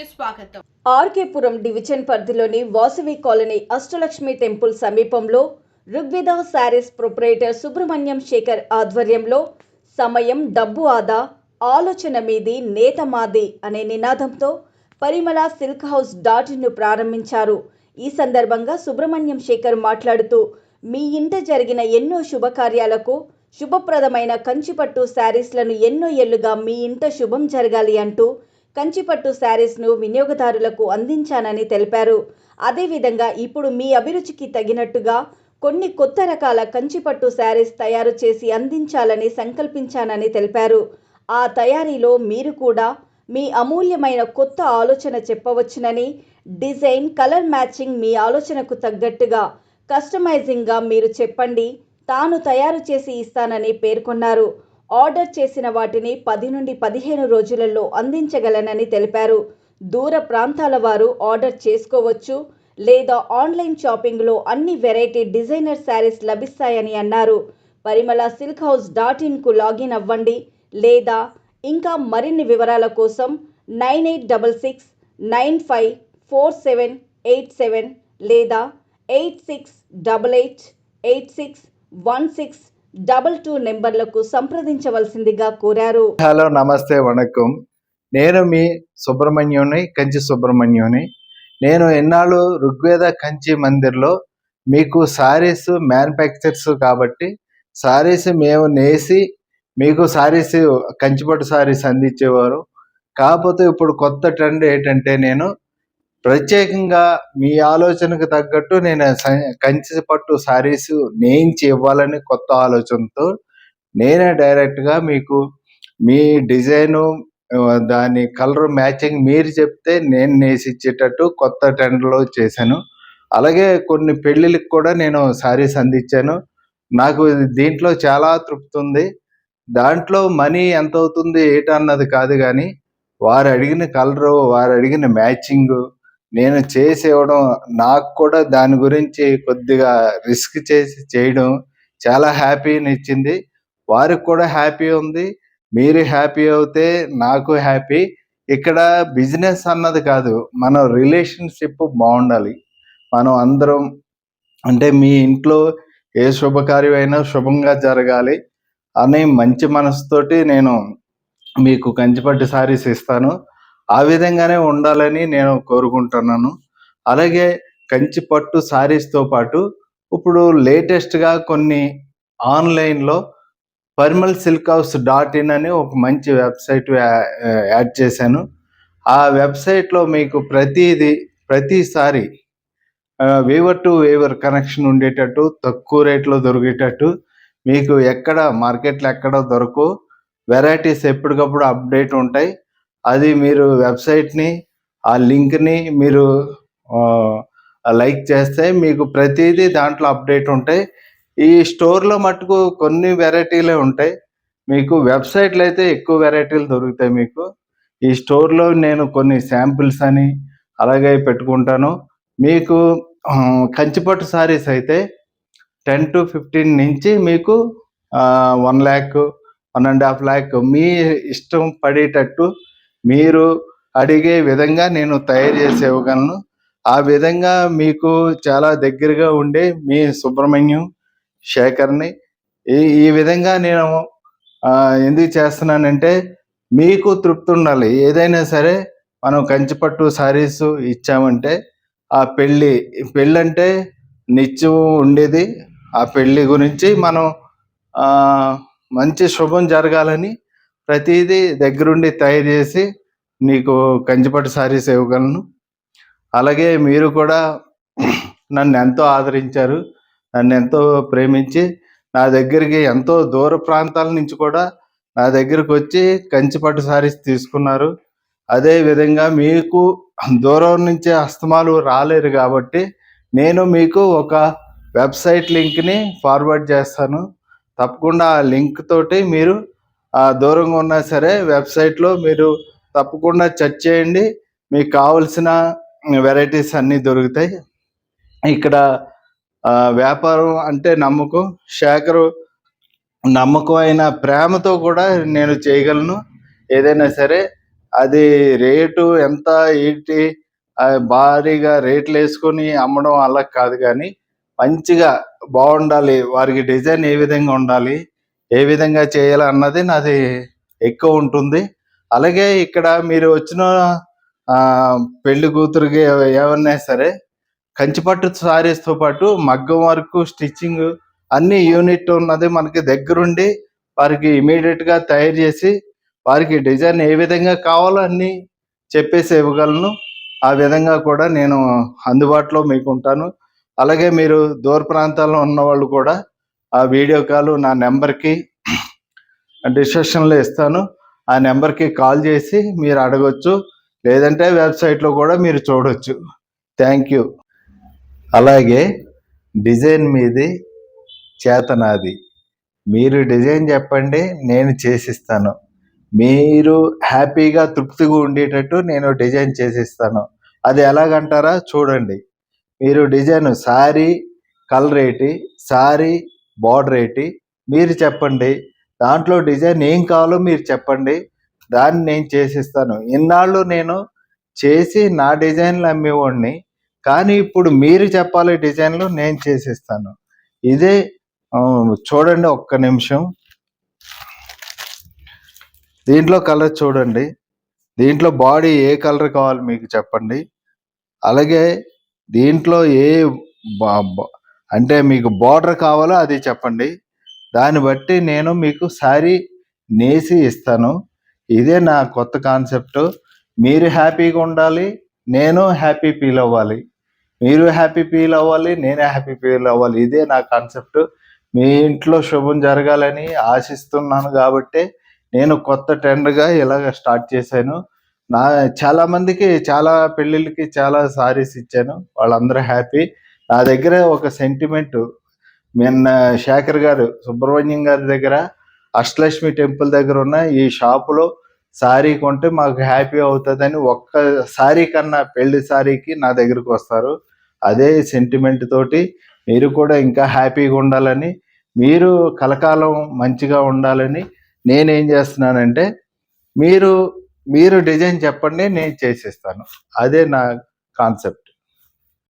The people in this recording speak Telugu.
కి స్వాగతం. ఆర్కేపురం డివిజన్ పరిధిలోని వాసవి కాలనీ అష్టలక్ష్మి టెంపుల్ సమీపంలో ఋగ్వేద శారీస్ ప్రొపరేటర్ సుబ్రహ్మణ్యం శేఖర్ ఆధ్వర్యంలో సమయం డబ్బు ఆదా ఆలోచన మీది నేత మాది అనే నినాదంతో Parimala silk house dot in ప్రారంభించారు. ఈ సందర్భంగా సుబ్రహ్మణ్యం శేఖర్ మాట్లాడుతూ మీ ఇంట జరిగిన ఎన్నో శుభకార్యాలకు శుభప్రదమైన కంచిపట్టు శారీస్లను ఎన్నో ఏళ్ళుగా మీ ఇంట శుభం జరగాలి అంటూ కంచిపట్టు శారీస్ను వినియోగదారులకు అందించానని తెలిపారు. అదేవిధంగా ఇప్పుడు మీ అభిరుచికి తగినట్టుగా కొన్ని కొత్త రకాల కంచిపట్టు శారీస్ తయారు చేసి అందించాలని సంకల్పించానని తెలిపారు. ఆ తయారీలో మీరు కూడా మీ అమూల్యమైన కొత్త ఆలోచన చెప్పవచ్చునని డిజైన్ కలర్ మ్యాచింగ్ మీ ఆలోచనకు తగ్గట్టుగా కస్టమైజింగ్గా మీరు చెప్పండి తాను తయారు చేసి ఇస్తానని పేర్కొన్నారు. ఆర్డర్ చేసిన వాటిని పది నుండి పదిహేను రోజులలో అందించగలనని తెలిపారు. దూర ప్రాంతాల వారు ఆర్డర్ చేసుకోవచ్చు లేదా ఆన్లైన్ షాపింగ్లో అన్ని వెరైటీ డిజైనర్ శారీస్ లభిస్తాయని అన్నారు. పరిమళ సిల్క్ హౌస్ డాట్ ఇన్కు లాగిన్ అవ్వండి లేదా ఇంకా మరిన్ని వివరాల కోసం nine eight double six nine five four seven eight seven లేదా eight six double eight eight six one six double two నెంబర్లకు సంప్రదించవలసిందిగా కోరారు. హలో నమస్తే వణకం. నేను మీ సుబ్రహ్మణ్యుని కంచి సుబ్రహ్మణ్యుని. నేను ఎన్నాళ్ళు ఋగ్వేద కంచి మందిర్లో మీకు సారీస్ మ్యానుఫ్యాక్చర్స్ కాబట్టి సారీస్ మేము నేసి మీకు సారీస్ కంచిపట్టు సారీస్ అందించేవారు. కాకపోతే ఇప్పుడు కొత్త ట్రెండ్ ఏంటంటే నేను ప్రత్యేకంగా మీ ఆలోచనకు తగ్గట్టు నేను కంచి పట్టు సారీస్ నేయించి ఇవ్వాలని కొత్త ఆలోచనతో నేనే డైరెక్ట్గా మీకు మీ డిజైను దాని కలర్ మ్యాచింగ్ మీరు చెప్తే నేను నేసి ఇచ్చేటట్టు కొత్త టెండర్లో చేశాను. అలాగే కొన్ని పెళ్ళిళ్ళకి కూడా నేను శారీస్ అందించాను. నాకు దీంట్లో చాలా తృప్తి ఉంది. దాంట్లో మనీ ఎంత అవుతుంది ఏటన్నది కాదు కానీ వారు అడిగిన కలరు వారు అడిగిన మ్యాచింగు నేను చేసి ఇవ్వడం నాకు కూడా దాని గురించి కొద్దిగా రిస్క్ చేసి చేయడం చాలా హ్యాపీని ఇచ్చింది వారికి కూడా హ్యాపీ ఉంది. మీరు హ్యాపీ అవుతే నాకు హ్యాపీ. ఇక్కడ బిజినెస్ అన్నది కాదు మన రిలేషన్షిప్ బాగుండాలి. మనం అందరం అంటే మీ ఇంట్లో ఏ శుభకార్యమైనా శుభంగా జరగాలి అని మంచి మనసుతోటి నేను మీకు కంచిపట్టు సారీస్ ఇస్తాను. ఆ విధంగానే ఉండాలని నేను కోరుకుంటున్నాను. అలాగే కంచి పట్టు శారీస్తో పాటు ఇప్పుడు లేటెస్ట్గా కొన్ని ఆన్లైన్లో Parimal silk house dot in అని ఒక మంచి వెబ్సైట్ యా- యాడ్ చేశాను. ఆ వెబ్సైట్లో మీకు ప్రతిది ప్రతిసారి వేవర్ టు వేవర్ కనెక్షన్ ఉండేటట్టు తక్కువ రేట్లో దొరికేటట్టు మీకు ఎక్కడ మార్కెట్లో ఎక్కడ దొరకవు. వెరైటీస్ ఎప్పటికప్పుడు అప్డేట్ ఉంటాయి. అది మీరు వెబ్సైట్ని ఆ లింక్ని మీరు లైక్ చేస్తే మీకు ప్రతిదీ దాంట్లో అప్డేట్ ఉంటాయి. ఈ స్టోర్లో మట్టుకు కొన్ని వెరైటీలే ఉంటాయి. మీకు వెబ్సైట్లో అయితే ఎక్కువ వెరైటీలు దొరుకుతాయి మీకు. ఈ స్టోర్లో నేను కొన్ని శాంపిల్స్ అని అలాగే పెట్టుకుంటాను. మీకు కంచిపట్టు సారీస్ అయితే టెన్ టు ఫిఫ్టీన్ నుంచి మీకు one lakh one and half lakh మీ ఇష్టం పడేటట్టు మీరు అడిగే విధంగా నేను తయారు చేసి ఇవ్వగలను ఆ విధంగా మీకు చాలా దగ్గరగా ఉండే మీ సుబ్రహ్మణ్యం శేఖర్ని ఈ ఈ విధంగా నేను ఎందుకు చేస్తున్నానంటే మీకు తృప్తి ఉండాలి. ఏదైనా సరే మనం కంచిపట్టు సారీస్ ఇచ్చామంటే ఆ పెళ్ళి పెళ్ళి అంటే నిత్యం ఉండేది. ఆ పెళ్ళి గురించి మనం మంచి శుభం జరగాలని ప్రతిదీ దగ్గరుండి తయారు చేసి నీకు కంచిపట్టు సారీస్ ఇవ్వగలను. అలాగే మీరు కూడా నన్ను ఎంతో ఆదరించారు నన్ను ఎంతో ప్రేమించి నా దగ్గరికి ఎంతో దూర ప్రాంతాల నుంచి కూడా నా దగ్గరికి వచ్చి కంచిపట్టు సారీస్ తీసుకున్నారు. అదే విధంగా మీకు దూరం నుంచి అస్తమాలు రాలేరు కాబట్టి నేను మీకు ఒక వెబ్సైట్ లింక్ని ఫార్వర్డ్ చేస్తాను. తప్పకుండా ఆ లింక్ తోటి మీరు దూరంగా ఉన్నా సరే వెబ్సైట్లో మీరు తప్పకుండా చర్చ్ చేయండి. మీకు కావలసిన వెరైటీస్ అన్నీ దొరుకుతాయి. ఇక్కడ వ్యాపారం అంటే నమ్మకం. శేఖరు నమ్మకమైన ప్రేమతో కూడా నేను చేయగలను. ఏదైనా సరే అది రేటు ఎంత ఏంటి భారీగా రేట్లు వేసుకొని అమ్మడం అలా కాదు కానీ మంచిగా బాగుండాలి. వారికి డిజైన్ ఏ విధంగా ఉండాలి ఏ విధంగా చేయాలన్నది నాది ఎక్కువ ఉంటుంది. అలాగే ఇక్కడ మీరు వచ్చిన పెళ్ళి కూతురికి ఏమన్నా సరే కంచిపట్టు సారీస్తో పాటు మగ్గం వరకు స్టిచ్చింగ్ అన్ని యూనిట్ ఉన్నది మనకి దగ్గరుండి వారికి ఇమీడియట్గా తయారు చేసి వారికి డిజైన్ ఏ విధంగా కావాలో అన్ని చెప్పేసి ఇవ్వగలను. ఆ విధంగా కూడా నేను అందుబాటులో మీకు ఉంటాను అలాగే మీరు దూర ప్రాంతాల్లో ఉన్న వాళ్ళు కూడా ఆ వీడియో కాల్ నా నెంబర్కి డిస్క్రిప్షన్లో ఇస్తాను. ఆ నెంబర్కి కాల్ చేసి మీరు అడగొచ్చు. లేదంటే వెబ్సైట్లో కూడా మీరు చూడొచ్చు. Thank you. అలాగే డిజైన్ మీది చేతనాది మీరు డిజైన్ చెప్పండి నేను చేసిస్తాను. మీరు హ్యాపీగా తృప్తిగా ఉండేటట్టు నేను డిజైన్ చేసిస్తాను. అది ఎలాగంటారా? చూడండి. మీరు డిజైన్ సారీ కలర్ ఏంటి సారీ బార్డర్ ఏంటి మీరు చెప్పండి. దాంట్లో డిజైన్ ఏం కావాలో మీరు చెప్పండి. దాన్ని నేను చేసిస్తాను. ఇన్నాళ్ళు నేను చేసి నా డిజైన్లు అమ్మేవాడిని. కానీ ఇప్పుడు మీరు చెప్పాలి డిజైన్లు నేను చేసిస్తాను. ఇదే చూడండి ఒక్క నిమిషం. దీంట్లో కలర్ చూడండి. దీంట్లో బాడీ ఏ కలర్ కావాలి మీకు చెప్పండి. అలాగే దీంట్లో ఏ బా- అంటే మీకు బార్డర్ కావాలో అది చెప్పండి. దాన్ని బట్టి నేను మీకు శారీ నేసి ఇస్తాను. ఇదే నా కొత్త కాన్సెప్ట్. మీరు హ్యాపీగా ఉండాలి నేను హ్యాపీ ఫీల్ అవ్వాలి. మీరు హ్యాపీ ఫీల్ అవ్వాలి నేను హ్యాపీ ఫీల్ అవ్వాలి. ఇదే నా కాన్సెప్ట్. మీ ఇంట్లో శుభం జరగాలని ఆశిస్తున్నాను కాబట్టి నేను కొత్త ట్రెండ్గా ఇలాగ స్టార్ట్ చేశాను. నా చాలా మందికి చాలా పెళ్ళిళ్ళకి చాలా సారీస్ ఇచ్చాను. వాళ్ళందరూ హ్యాపీ. నా దగ్గర ఒక సెంటిమెంట్ నిన్న శేఖర్ గారు సుబ్రహ్మణ్యం గారి దగ్గర అష్టలక్ష్మి టెంపుల్ దగ్గర ఉన్న ఈ షాపులో సారీ కొంటే మాకు హ్యాపీ అవుతుందని ఒక్క సారీ కన్నా పెళ్ళి సారీకి నా దగ్గరకు వస్తారు. అదే సెంటిమెంట్ తోటి మీరు కూడా ఇంకా హ్యాపీగా ఉండాలని మీరు కలకాలం మంచిగా ఉండాలని నేనేం చేస్తున్నానంటే మీరు మీరు డిజైన్ చెప్పండి నేను చేసిస్తాను. అదే నా కాన్సెప్ట్.